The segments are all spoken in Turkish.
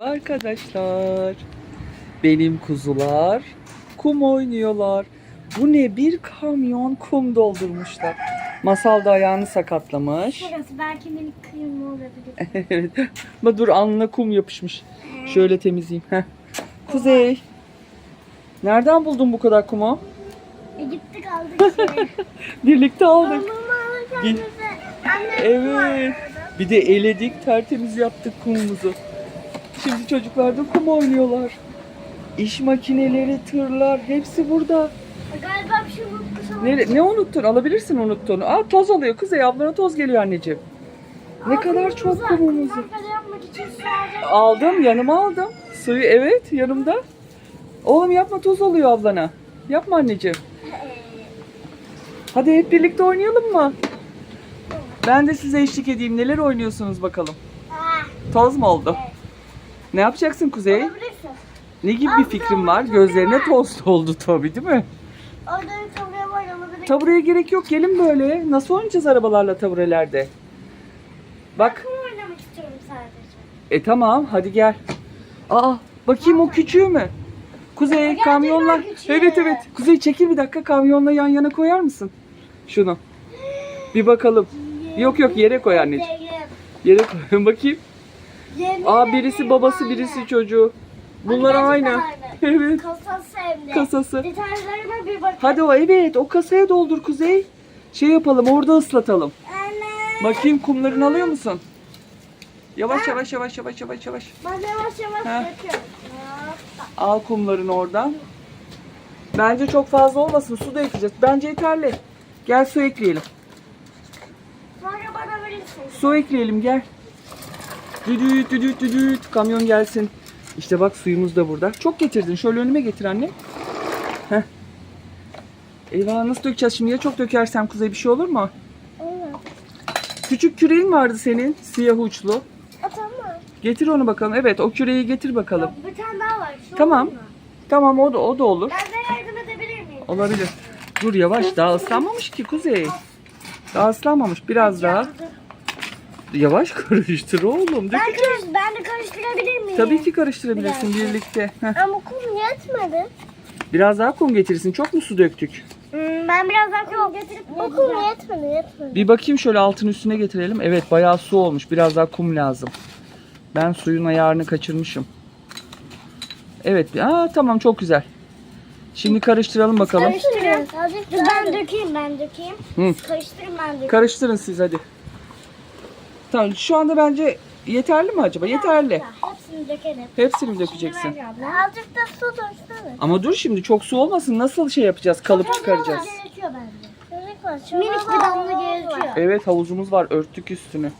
Arkadaşlar, benim kuzular kum oynuyorlar. Bu ne? Bir kamyon kum doldurmuşlar. Masal da ayağını sakatlamış. Şurası belki minik kıyım olabilir. evet. Ama dur alnına kum yapışmış. Şöyle temizleyeyim. Heh. Kuzey. Nereden buldun bu kadar kumu? E gittik aldık. Birlikte aldık. Evet. Bir de eledik, tertemiz yaptık kumumuzu. Şimdi çocuklar da kum oynuyorlar. İş makineleri, tırlar hepsi burada. Galiba bir şey unutmuşum. Ne, ne unuttun? Alabilirsin unuttuğunu. Aa toz alıyor. Kuzey ablana toz geliyor anneciğim. Ne kadar çok kumumuz var. Aldım, yanıma aldım. Suyu evet, yanımda. Oğlum yapma toz alıyor ablana. Yapma anneciğim. Hadi hep birlikte oynayalım mı? Ben de size eşlik edeyim. Neler oynuyorsunuz bakalım. Toz mu oldu? Evet. Ne yapacaksın Kuzey? Ne gibi bir fikrin var? Gözlerine toz doldu tabii değil mi? Orada bir taburaya var alabilir. Tabureye gerek yok. Gelin böyle. Nasıl oynayacağız arabalarla taburelerde? Bak. Kum oynamak istiyorum sadece. E tamam hadi gel. Aa bakayım o küçüğü mü? Kuzey Gerçekten kamyonla. küçüğü. Evet evet. Kuzey çekil bir dakika kamyonla yan yana koyar mısın? Şunu. Bir bakalım. Yok yok yere koy anneciğim. Yere koy. bakayım. Yemin Aa birisi ederim babası aynı. birisi çocuğu. Bunlar aynı. aynı. Evet. Kasası hem de. Kasası. Detaylarına bir bak. Hadi o evet o kasaya doldur Kuzey. Şey yapalım orada ıslatalım. Anne. Bakayım kumlarını alıyor musun? Yavaş yavaş yavaş yavaş yavaş yavaş. Ben yavaş yavaş Ha. döküyorum. Hoppa. Al kumlarını oradan. Bence çok fazla olmasın. Su da ekleyeceğiz. Bence yeterli. Gel su ekleyelim. Sonra bana verirsin. Su ekleyelim gel. Düdüt düdüt düdüt. Kamyon gelsin. İşte bak suyumuz da burada. Çok getirdin. Şöyle önüme getir anne. Heh. Eyvah nasıl dökeceğiz şimdi? Ya çok dökersem kuzey bir şey olur mu? Evet. Küçük küreğin vardı senin. Siyah uçlu. O tamam. Getir onu bakalım. Evet o küreği getir bakalım. Yok, bir tane daha var. Şu Tamam. olur? Tamam o da o da olur. Ben de yardım edebilir miyim? Olabilir. Dur yavaş daha ıslanmamış ki kuzey. Daha ıslanmamış biraz daha. Yavaş karıştır oğlum. Ben, karış, ben de karıştırabilir miyim? Tabii ki karıştırabilirsin Biraz. birlikte. Heh. Ama kum yetmedi. Biraz daha kum getirsin. Çok mu su döktük? Hmm, ben biraz daha kum getirip O kum yetmedi yetmedi. Bir bakayım şöyle altın üstüne getirelim. Evet bayağı su olmuş. Biraz daha kum lazım. Ben suyun ayarını kaçırmışım. Evet. Aa tamam çok güzel. Şimdi karıştıralım bakalım. Karıştırın. Ben dökeyim ben dökeyim. Hı. Karıştırın ben dökeyim. Karıştırın siz hadi. Tamam şu anda bence yeterli mi acaba? Yeterli. Hepsini dökelim. Hepsini mi dökeceksin? Azıcık da su döksene. Ama dur şimdi çok su olmasın. Nasıl şey yapacağız? Kalıp çıkaracağız. Gerekiyor bence. Minik bir damla gerekiyor. Evet havuzumuz var. Örttük üstünü.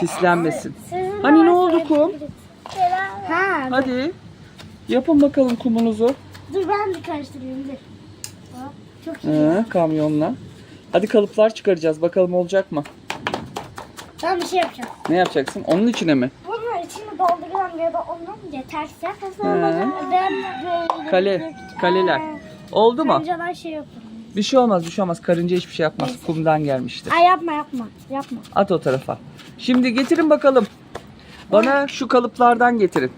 Pislenmesin. Sizin Hani ne oldu kum? Ha. Hadi. Yapın bakalım kumunuzu. Dur ben de karıştırayım dur. Hop, Çok iyi. Hı, kamyonla. Hadi kalıplar çıkaracağız. Bakalım olacak mı? Ben bir şey yapacağım. Ne yapacaksın? Onun içine mi? Bunun içini dolduracağım ya da onun yeterse He. ben böyle Kale. Kaleler. Oldu mu? Önceler şey yapalım. Bir şey olmaz, bir şey olmaz. Karınca hiçbir şey yapmaz. Kumdan gelmiştir. Ay yapma yapma. Yapma. At o tarafa. Şimdi getirin bakalım. Bana şu kalıplardan getirin.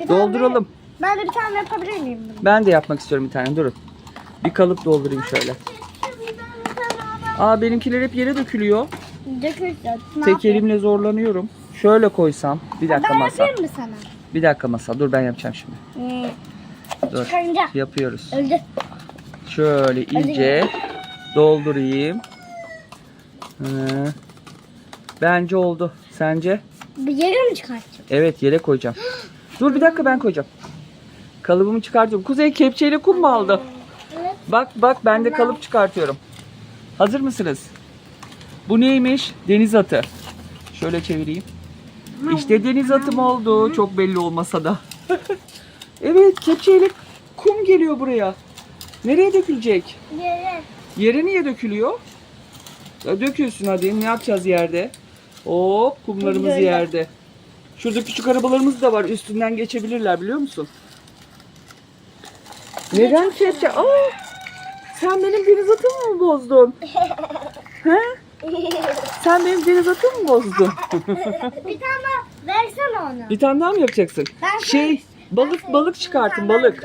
Bir tane- Dolduralım. Ben de bir tane yapabilir miyim bunu? Ben de yapmak istiyorum bir tane. Durun. Bir kalıp doldurayım şöyle. Aa benimkiler hep yere dökülüyor. Tek elimle zorlanıyorum. Şöyle koysam. Bir dakika Ben masa. yapayım mı sana? Bir dakika masa. Dur ben yapacağım şimdi. Hmm. Dur. Çıkarınca. Yapıyoruz. Öldü. Şöyle iyice doldurayım. Hı. Bence oldu. Sence? Bir yere mi çıkartacağım? Evet yere koyacağım. Dur bir dakika ben koyacağım. Kalıbımı çıkartıyorum. Kuzey kepçeyle kum mu aldı? Evet. Bak bak ben de kalıp çıkartıyorum. Hazır mısınız? Bu neymiş? Deniz atı. Şöyle çevireyim. İşte deniz atım oldu. Çok belli olmasa da. evet kepçeyle kum geliyor buraya. Nereye dökülecek? Yere. Yere niye dökülüyor? Ya döküyorsun hadi. Ne yapacağız yerde? Hop kumlarımız Böyle. yerde. Şurada küçük arabalarımız da var. Üstünden geçebilirler biliyor musun? Neden kepçe? Aa, sen benim deniz atımı mı bozdun? He? Sen benim deniz atımı mı bozdun? bir tane versene onu. Bir tane daha mı yapacaksın? Ben şey senin- ben balık balık çıkartın daha balık.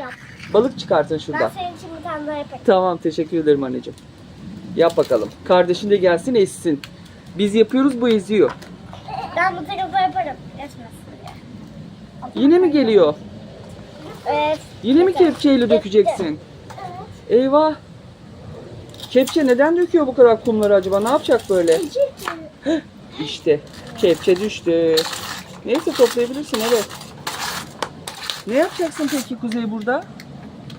Balık çıkartın Ben şuradan. senin için bir tane daha yaparım. Tamam teşekkür ederim anneciğim. Yap bakalım. Kardeşin de gelsin essin. Biz yapıyoruz bu eziyor. Ben bu tarafa yaparım. Geçmesin diye. Yine mi geliyor? Evet. Yine mi kepçeyle dökeceksin? Evet. Eyvah. Kepçe neden döküyor bu kadar kumları acaba? Ne yapacak böyle? İşte kepçe düştü. Neyse toplayabilirsin evet. Ne yapacaksın peki Kuzey burada?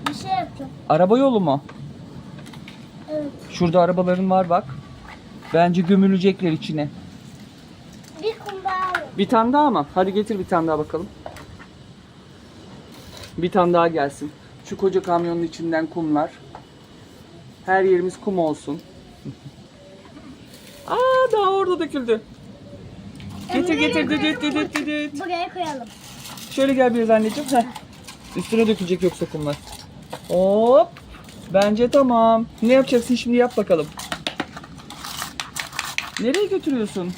Bir şey yapacağım. Araba yolu mu? Evet. Şurada arabaların var bak. Bence gömülecekler içine. Bir kum daha alayım. Bir tane daha mı? Hadi getir bir tane daha bakalım. Bir tane daha gelsin. Şu koca kamyonun içinden kumlar. Her yerimiz kum olsun. Aa daha orada döküldü. Getir Nereye getir düdüt düdüt düdüt. Buraya koyalım. Şöyle gel biraz anneciğim. Heh. Üstüne dökülecek yoksa kumlar. Hop. Bence tamam. Ne yapacaksın şimdi yap bakalım. Nereye götürüyorsun?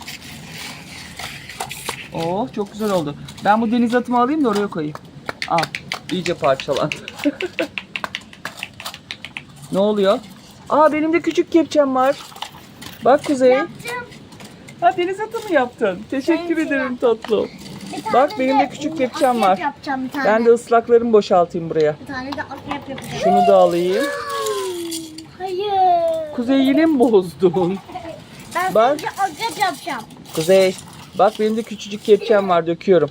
Oh çok güzel oldu. Ben bu deniz atımı alayım da oraya koyayım. Al. iyice parçalandı. ne oluyor? Aa benim de küçük kepçem var. Bak Kuzey. Yaptım. Ha deniz atımı yaptın. Teşekkür Benimki ederim tatlım. Bir tane Bak, benim de küçük kepçem akrep var. yapacağım bir tane. Ben de ıslaklarımı boşaltayım buraya. Bir tane de akrep yapacağım. Şunu da alayım. Hayır. Kuzey yine mi bozdun? Ben Bak. sadece akrep yapacağım. Kuzey bak benim de küçücük kepçem var döküyorum.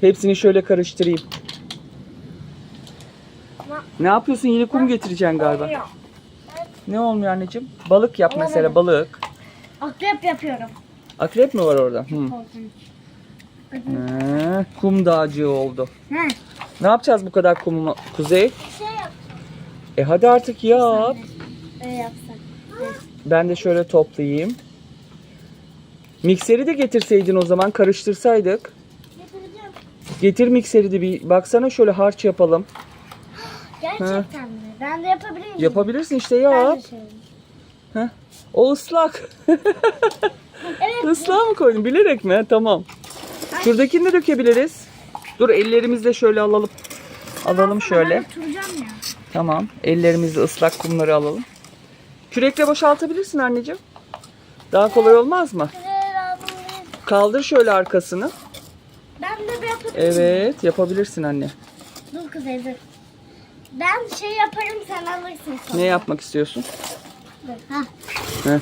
Hepsini şöyle karıştırayım. Ne yapıyorsun? Yine kum getireceksin galiba. Olmuyor. Ne olmuyor anneciğim? Balık yap mesela balık. Akrep yapıyorum. Akrep mi var orada? Hı. Hı, kum dağcığı oldu. He. Ne yapacağız bu kadar kumu Kuzey? Şey yap. E hadi artık yap. Öyle yapsak. Ben de şöyle toplayayım. Mikseri de getirseydin o zaman karıştırsaydık. Getireceğim. Getir mikseri de bir baksana şöyle harç yapalım. Gerçekten mi? Ben de yapabilir miyim? Yapabilirsin işte Ben yap. de Heh. O ıslak. Evet. Islağı mı koydun bilerek mi? Tamam. Şuradakini de dökebiliriz. Dur ellerimizle şöyle alalım. Alalım şöyle. Ben oturacağım ya. Tamam. Ellerimizle ıslak kumları alalım. Kürekle boşaltabilirsin anneciğim. Daha kolay olmaz mı? Güzel. Kaldır şöyle arkasını. Ben de bir yapabilir miyim? Evet yapabilirsin anne. Dur kız dur. Ben şey yaparım sen alırsın sonra. Ne yapmak istiyorsun? Dur. Ha. Heh.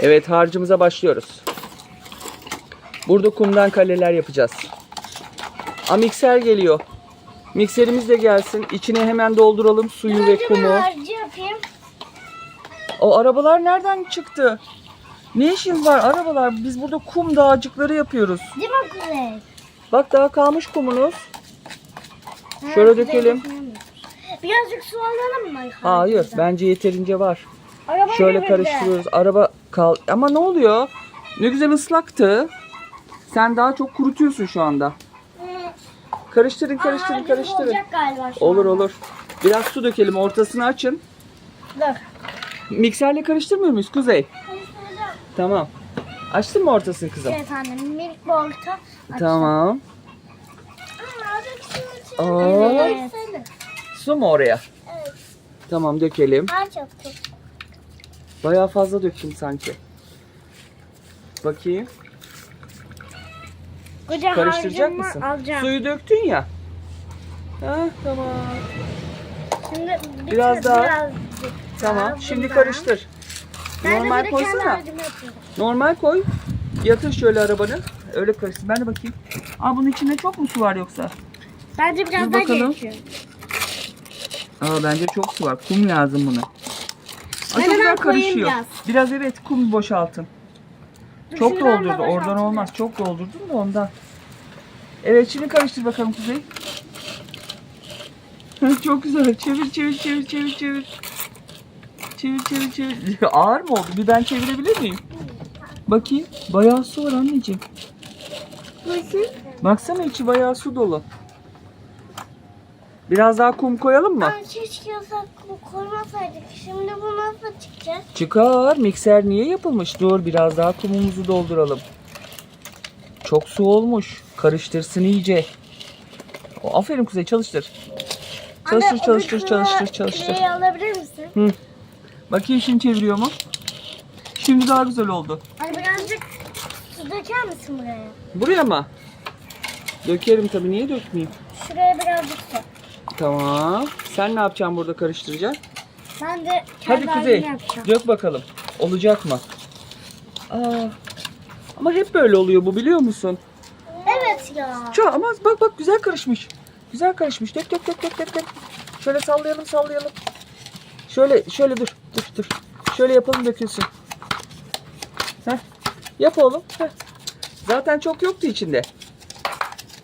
Evet harcımıza başlıyoruz. Burada kumdan kaleler yapacağız. A mikser geliyor. Mikserimiz de gelsin. İçine hemen dolduralım suyu ve Önce ben kumu. harcı yapayım. O arabalar nereden çıktı? Ne işiniz var arabalar? Biz burada kum dağcıkları yapıyoruz. Değil mi Kuzey? Bak daha kalmış kumunuz. Ha, Şöyle Kuzey dökelim. düşünemiyor. Birazcık su alalım mı? Hayır bence yeterince var. Araba Şöyle gibi karıştırıyoruz. Araba kal. Ama ne oluyor? Ne güzel ıslaktı. Sen daha çok kurutuyorsun şu anda. Hı. Karıştırın, Aa, karıştırın, harcımız karıştırın. Olacak galiba şu Olur anda. olur. Biraz su dökelim, ortasını açın. Dur. Mikserle karıştırmıyor muyuz Kuzey? Karıştıracağım. Tamam. Açtın mı ortasını kızım? Evet annem milk bolta. Tamam. Aa, Aa. Evet. Su mu oraya? Evet. Tamam dökelim. Harç yaptım. Bayağı fazla döktüm sanki. Bakayım. Koca Karıştıracak mısın? Alacağım. Suyu döktün ya. Ha, tamam. Şimdi bir Biraz biraz daha. Birazcık Tamam. daha Şimdi bundan. karıştır. Ben de Normal koysana. Normal koy. Yatır şöyle arabanı. Öyle karıştır. Ben de bakayım. Aa bunun içinde çok mu su var yoksa? Bence biraz Dur daha bakalım. gerekiyor. Aa bence çok su var. Kum lazım buna. Aa, çok güzel karışıyor. biraz. Biraz evet kum boşaltın. Çok şuradan da doldurdu. Oradan boşaltayım. olmaz. Çok doldurdun da ondan. Evet şimdi karıştır bakalım Kuzey. Çok güzel. Çevir çevir çevir çevir çevir. Çevir çevir çevir. Ağır mı oldu? Bir ben çevirebilir miyim? Bakayım. Bayağı su var anneciğim. Bakın. Baksana içi bayağı su dolu. Biraz daha kum koyalım mı? Aa, keşke yasak koymasaydık. Şimdi bu nasıl çıkacak? Çıkar. Mikser niye yapılmış? Dur biraz daha kumumuzu dolduralım. Çok su olmuş. Karıştırsın iyice. O, aferin Kuzey çalıştır. Çalıştır, Anne, çalıştır, çalıştır, çalıştır. küreği alabilir misin? Hı. Bakayım şimdi çeviriyor mu? Şimdi daha güzel oldu. Anne birazcık su döker misin buraya? Buraya mı? Dökerim tabii. Niye dökmeyeyim? Şuraya birazcık su. Tamam. Sen ne yapacaksın burada karıştıracaksın? Ben de Hadi kendi Kuzey. halimi yapacağım. Dök bakalım. Olacak mı? Aa, ama hep böyle oluyor bu biliyor musun? Evet ya. Çok ama bak bak güzel karışmış. Güzel karışmış. Dök dök dök dök dök dök. Şöyle sallayalım sallayalım. Şöyle şöyle dur. Dur dur. Şöyle yapalım dökülsün. Heh. Yap oğlum. Heh. Zaten çok yoktu içinde.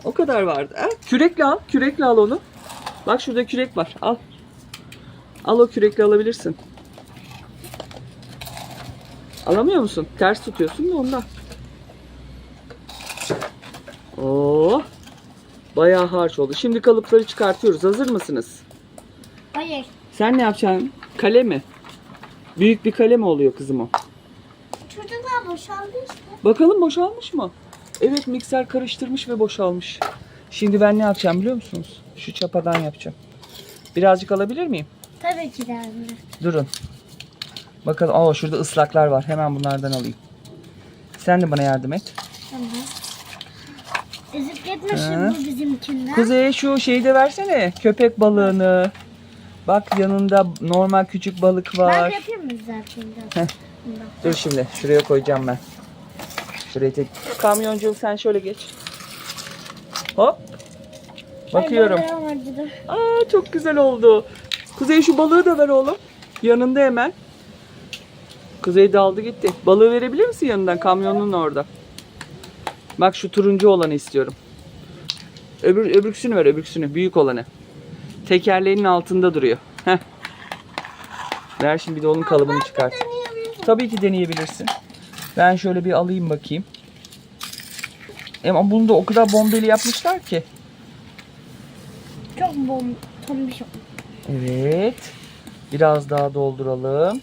O kadar vardı. Ha? Kürekle al. Kürekle al onu. Bak şurada kürek var. Al. Al o kürekle alabilirsin. Alamıyor musun? Ters tutuyorsun da ondan. Oo. Bayağı harç oldu. Şimdi kalıpları çıkartıyoruz. Hazır mısınız? Hayır. Sen ne yapacaksın? Kale mi? Büyük bir kale mi oluyor kızım o? Çocuklar boşaldı işte. Bakalım boşalmış mı? Evet mikser karıştırmış ve boşalmış. Şimdi ben ne yapacağım biliyor musunuz? Şu çapadan yapacağım. Birazcık alabilir miyim? Tabii ki de anne. Durun. Bakalım. Aa şurada ıslaklar var. Hemen bunlardan alayım. Sen de bana yardım et. Tamam. Ezip gitme Hı. şimdi bizimkinden. Kuzey şu şeyi de versene. Köpek balığını. Bak yanında normal küçük balık Ben var. yapayım mı zaten? Heh. biraz? Dur şimdi şuraya koyacağım ben. Şuraya tek. Kamyoncu sen şöyle geç. Hop. Bakıyorum. Aa çok güzel oldu. Kuzey şu balığı da ver oğlum. Yanında hemen. Kuzey daldı gitti. Balığı verebilir misin yanından? Kamyonun orada. Bak şu turuncu olanı istiyorum. Öbür, öbürküsünü ver öbürküsünü. Büyük olanı. Tekerleğinin altında duruyor. Heh. Ver şimdi bir de onun kalıbını çıkart. Tabii ki deneyebilirsin. Ben şöyle bir alayım bakayım. Ama bunu da o kadar bombeli yapmışlar ki. Çok bom, tombiş oldu. Evet. Biraz daha dolduralım.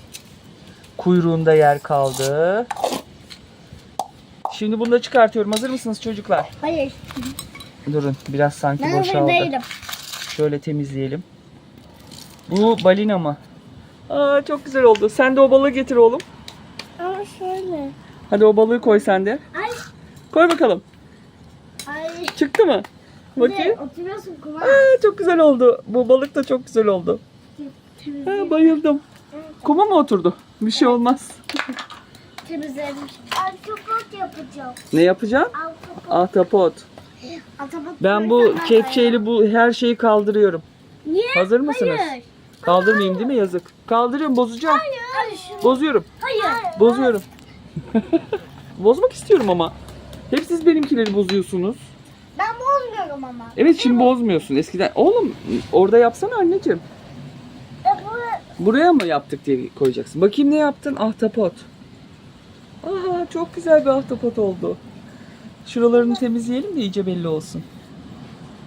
Kuyruğunda yer kaldı. Şimdi bunu da çıkartıyorum. Hazır mısınız çocuklar? Hayır. Durun. Biraz sanki Ben hazır boşaldı. değilim. Şöyle temizleyelim. Bu balina mı? Aa çok güzel oldu. Sen de o balığı getir oğlum. Ama şöyle. Hadi o balığı koy sen de. Ay. Koy bakalım. Çıktı mı? Bakayım. Oturuyorsun. Aa, çok güzel oldu. Bu balık da çok güzel oldu. Ha, bayıldım. Kuma mı oturdu? Bir şey olmaz. Altopot yapacağım. Ne yapacağım? Altopot. Ahtapot. Ben bu ben kepçeyle bu her şeyi kaldırıyorum. Niye? Hazır mısınız? Hayır. Kaldırmayayım değil mi yazık? Kaldırıyorum bozacağım. Hayır. Bozuyorum. Hayır. Bozuyorum. Bozmak istiyorum ama. Hep siz benimkileri bozuyorsunuz. Bozmuyorum ama. Evet şimdi bozmuyorsun. Eskiden oğlum orada yapsana anneciğim. E, bu Buraya mı yaptık diye koyacaksın. Bakayım ne yaptın? Ahtapot. Aa çok güzel bir ahtapot oldu. Şuralarını temizleyelim de iyice belli olsun.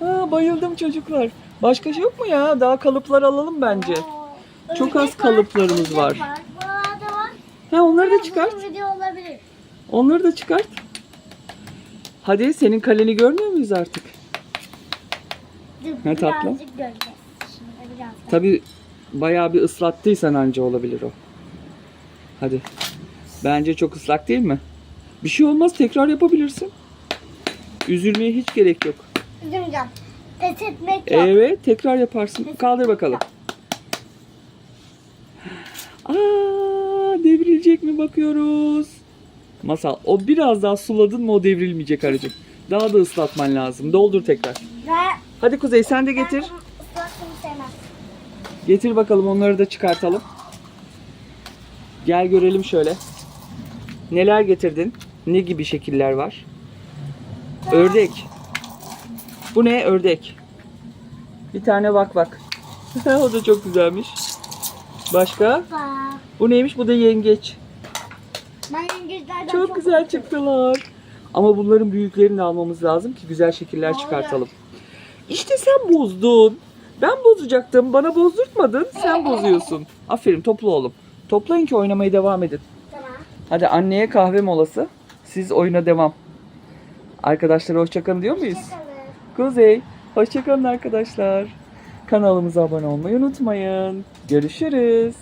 Aa, bayıldım çocuklar. Başka şey yok mu ya? Daha kalıplar alalım bence. Aa, Çok az kalıplarımız var. Buralarda var. Ha onları da çıkart. Onları da çıkart. Hadi senin kaleni görmüyor muyuz artık? Ne tatlı. Birazcık göreceğiz. Şimdi bayağı bir ıslattıysan anca olabilir o. Hadi. Bence çok ıslak değil mi? Bir şey olmaz tekrar yapabilirsin. Üzülmeye hiç gerek yok. Üzüleceğim. Pes etmek yok. Evet tekrar yaparsın. Kaldır bakalım. Aa, devrilecek mi bakıyoruz. Masal o biraz daha suladın mı o devrilmeyecek aracım. Daha da ıslatman lazım. Doldur tekrar. Ve Hadi Kuzey sen de getir. Getir bakalım onları da çıkartalım. Gel görelim şöyle. Neler getirdin? Ne gibi şekiller var? Ördek. Bu ne? Ördek. Bir tane bak bak. o da çok güzelmiş. Başka? Bu neymiş? Bu da yengeç. İngilizlerden Çok güzel çıktılar. Ama bunların büyüklerini almamız lazım ki güzel şekiller çıkartalım. İşte sen bozdun. Ben bozacaktım. Bana bozdurtmadın. Sen bozuyorsun. Aferin topla oğlum. Toplayın ki oynamaya devam edin. Tamam. Hadi anneye kahve molası. Siz oyuna devam. Arkadaşlara hoşçakalın diyor muyuz? Hoşçakalın. Kuzey, hoşçakalın arkadaşlar. Kanalımıza abone olmayı unutmayın. Görüşürüz.